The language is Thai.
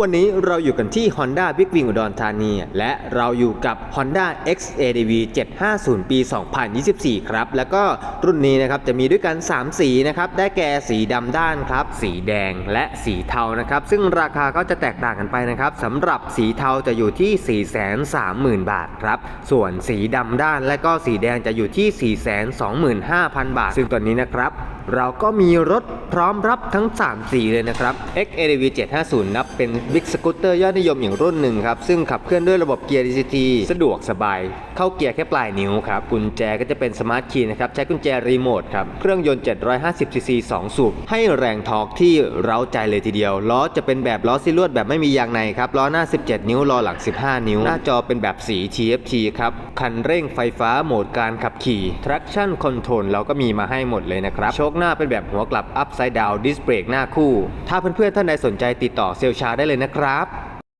วันนี้เราอยู่กันที่ Honda Big Wing อุดรธานี และเราอยู่กับ Honda XADV 750 ปี 2024 ครับ แล้วก็รุ่นนี้นะครับจะมีด้วยกัน 3 สีนะครับ ได้แก่สีดำด้านครับ สีแดงและสีเทานะครับ ซึ่งราคาก็จะแตกต่างกันไปนะครับสำหรับสีเทาจะอยู่ที่ 430,000 บาทครับ ส่วนสีดำด้านและก็สีแดงจะอยู่ที่ 425,000 บาท ซึ่งตัวนี้นะครับ เราก็มีรถพร้อมรับทั้ง 3 สีเลยนะครับ XADV 750 นับเป็นบิ๊กสกูตเตอร์ยอดนิยมอย่างรุ่นหนึ่งครับ ซึ่งขับเคลื่อนด้วยระบบเกียร์ DCT สะดวกสบาย เข้าเกียร์แค่ปลายนิ้วครับ กุญแจก็จะเป็นสมาร์ทคีย์นะครับ ใช้กุญแจรีโมทครับ เครื่องยนต์ 750 cc 2 สูบ ให้แรงทอร์กที่เร้าใจเลยทีเดียว ล้อจะเป็นแบบล้อซีลวดแบบไม่มียางในครับ ล้อหน้า 17 นิ้ว ล้อหลัง 15 นิ้ว หน้าจอเป็นแบบสี TFT ครับ คันเร่งไฟฟ้าโหมดการขับขี่ traction control เราก็มีมาให้หมดเลยนะครับโชคหน้าเป็นแบบหัวกลับ upside down disc brake หน้าคู่ ถ้าเพื่อนๆท่านใดสนใจติดต่อเซลชาได้เลยนะครับ